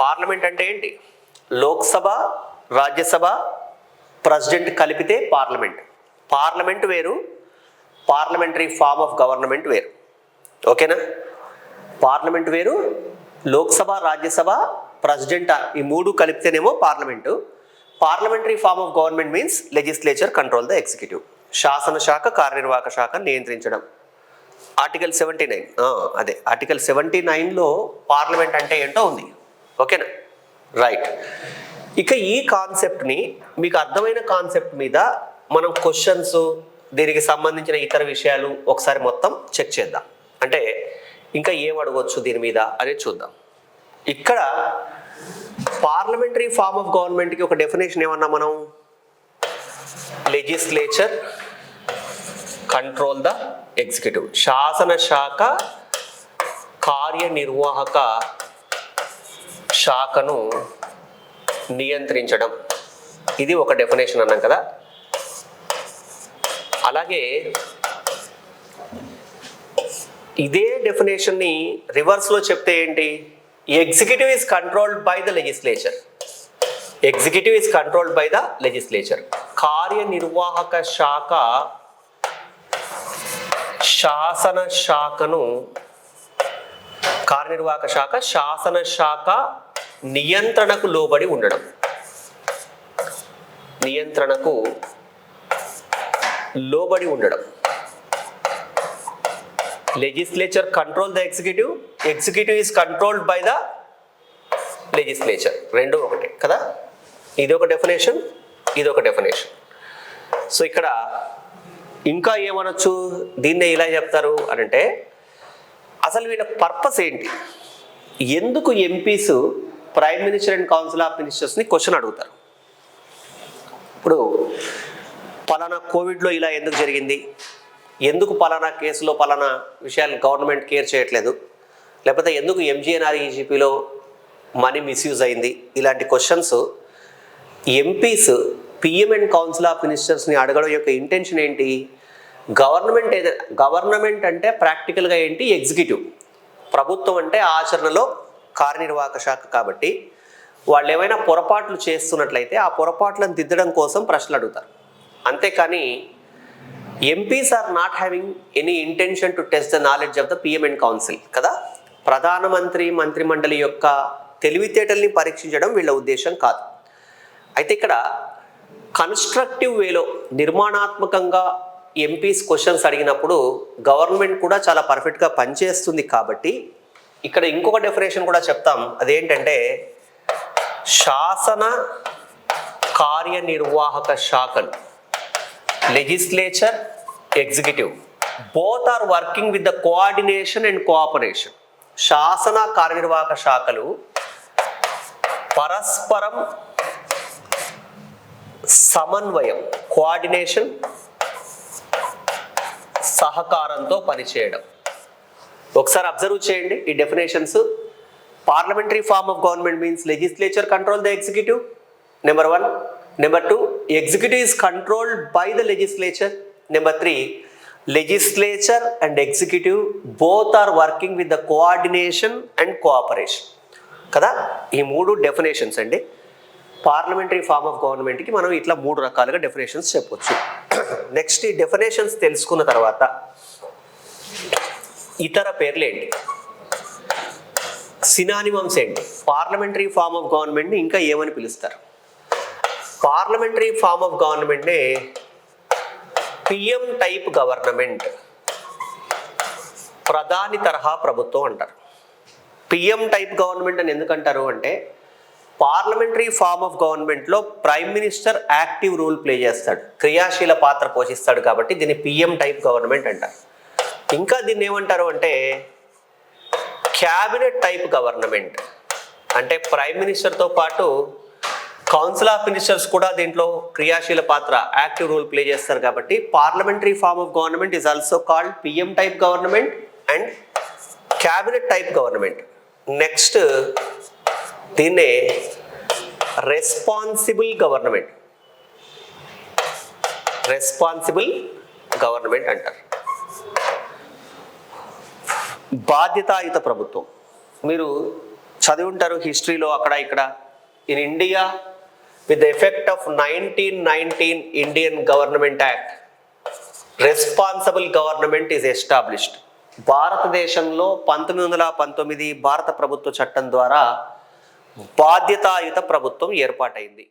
Parliament అంటే ఏంటి? Lok Sabha Rajya Sabha president కలిపితే పార్లమెంట్. పార్లమెంట్ వేరు పార్లమెంటరీ ఫార్మ్ ఆఫ్ గవర్నమెంట్ వేరు. ఓకేనా? పార్లమెంట్ వేరు లోక్సభ రాజ్యసభ ప్రెసిడెంట్ ఈ మూడు కలిపితేనేమో parliament. Parliamentary form of government means legislature control the executive శాసన శాఖ కార్యనిర్వాహక శాఖ నియంత్రించడం. ఆర్టికల్ సెవెంటీ నైన్ అదే. ఆర్టికల్ సెవెంటీ నైన్లో పార్లమెంట్ అంటే ఏంటో ఉంది. ఓకేనా రైట్ ఇక ఈ కాన్సెప్ట్ని మీకు అర్థమైన కాన్సెప్ట్ మీద మనం క్వశ్చన్స్ దీనికి సంబంధించిన ఇతర విషయాలు ఒకసారి మొత్తం చెక్ చేద్దాం. అంటే ఇంకా ఏం అడగవచ్చు దీని మీద అనేది చూద్దాం. ఇక్కడ పార్లమెంటరీ ఫార్మ్ ఆఫ్ గవర్నమెంట్కి ఒక డెఫినేషన్ ఏమన్నా మనం? లెజిస్లేచర్ కంట్రోల్ ద ఎగ్జిక్యూటివ్ శాసన శాఖ కార్యనిర్వాహక శాఖను నియంత్రించడం. ఇది ఒక డెఫినేషన్ అన్నాం కదా. అలాగే ఇదే డెఫినేషన్ని రివర్స్లో చెప్తే ఏంటి? Executive is controlled by the legislature executive is controlled by the legislature కార్యనిర్వాహక శాఖ శాసన శాఖను కార్యనిర్వాహక శాఖ శాసన శాఖ నియంత్రణకు లోబడి ఉండడం. నియంత్రణకు లోబడి ఉండడం. Legislature control the executive. Executive is controlled by the legislature. రెండు ఒకటే కదా? ఇది ఒక డెఫినేషన్ ఇది ఒక డెఫినేషన్. సో ఇక్కడ ఇంకా ఏమనొచ్చు? దీన్నే ఇలా చెప్తారు అని అంటే అసలు వీళ్ళ పర్పస్ ఏంటి? ఎందుకు MPs prime minister and council of మినిస్టర్స్ని question అడుగుతారు. ఇప్పుడు పలానా కోవిడ్లో ఇలా ఎందుకు జరిగింది? ఎందుకు పలానా కేసులో పలానా విషయాలు గవర్నమెంట్ కేర్ చేయట్లేదు? లేకపోతే ఎందుకు ఎంజీఎన్ఆర్ఈజీపీలో మనీ మిస్యూజ్ అయింది? ఇలాంటి questions MPs PM and council of మినిస్టర్స్ని అడగడం యొక్క ఇంటెన్షన్ ఏంటి? గవర్నమెంట్ ఏదైనా గవర్నమెంట్ అంటే ప్రాక్టికల్గా ఏంటి? ఎగ్జిక్యూటివ్ ప్రభుత్వం అంటే ఆచరణలో కార్యనిర్వాహక శాఖ కాబట్టి వాళ్ళు ఏమైనా పొరపాట్లు చేస్తున్నట్లయితే ఆ పొరపాట్లను దిద్దడం కోసం ప్రశ్నలు అడుగుతారు. అంతేకాని MPs are not having any intention to test the knowledge of the PM and council కదా? ప్రధానమంత్రి మంత్రిమండలి యొక్క తెలివితేటల్ని పరీక్షించడం వీళ్ళ ఉద్దేశం కాదు. అయితే ఇక్కడ కన్స్ట్రక్టివ్ వేలో నిర్మాణాత్మకంగా ఎంపీస్ క్వశ్చన్స్ అడిగినప్పుడు గవర్నమెంట్ కూడా చాలా పర్ఫెక్ట్గా పనిచేస్తుంది కాబట్టి ఇక్కడ ఇంకొక డెఫినేషన్ కూడా చెప్తాం. అదేంటంటే శాసన కార్యనిర్వాహక శాఖలు legislature executive both are working with the coordination and cooperation శాసన కార్యనిర్వాహక శాఖలు పరస్పరం సమన్వయం కోఆర్డినేషన్ సహకారంతో పనిచేయడం. ఒకసారి అబ్జర్వ్ చేయండి. ఈ definitions parliamentary form of government means legislature control the executive number one number two executive is controlled by the legislature number three legislature and executive both are working with the coordination and cooperation కదా? ఈ మూడు definitions అండి. Parliamentary form of గవర్నమెంట్కి మనం ఇట్లా మూడు రకాలుగా definitions చెప్పొచ్చు. నెక్స్ట్ ఈ డెఫినేషన్స్ తెలుసుకున్న తర్వాత ఇతర పేర్లు ఏంటి? సినానిమమ్స్ ఏంటి పార్లమెంటరీ ఫార్మ్ ఆఫ్ గవర్నమెంట్ని ఇంకా ఏమని పిలుస్తారు? పార్లమెంటరీ ఫార్మ్ ఆఫ్ గవర్నమెంట్ని పిఎం టైప్ గవర్నమెంట్ ప్రధాని తరహా ప్రభుత్వం అంటారు. పిఎం టైప్ గవర్నమెంట్ అని ఎందుకంటారు అంటే పార్లమెంటరీ ఫార్మ్ ఆఫ్ గవర్నమెంట్లో prime minister active role play చేస్తాడు. క్రియాశీల పాత్ర పోషిస్తాడు కాబట్టి దీన్ని పిఎం టైప్ గవర్నమెంట్ అంటారు. ఇంకా దీన్ని ఏమంటారు అంటే క్యాబినెట్ టైప్ గవర్నమెంట్. అంటే ప్రైమ్ మినిస్టర్తో పాటు కౌన్సిల్ ఆఫ్ మినిస్టర్స్ కూడా దీంట్లో క్రియాశీల పాత్ర యాక్టివ్ రోల్ ప్లే చేస్తారు కాబట్టి parliamentary form of government is also called PM type government and cabinet type government next దీన్నే రెస్పాన్సిబుల్ గవర్నమెంట్ రెస్పాన్సిబుల్ గవర్నమెంట్ అంటారు. బాధ్యతాయుత ప్రభుత్వం. మీరు చదివి ఉంటారు హిస్టరీలో అక్కడ ఇక్కడ. In India with effect of nineteen nineteen Indian government act responsible government is established భారతదేశంలో పంతొమ్మిది వందల పంతొమ్మిది భారత ప్రభుత్వ చట్టం ద్వారా బాధ్యతాయుత ప్రభుత్వం ఏర్పాటైంది.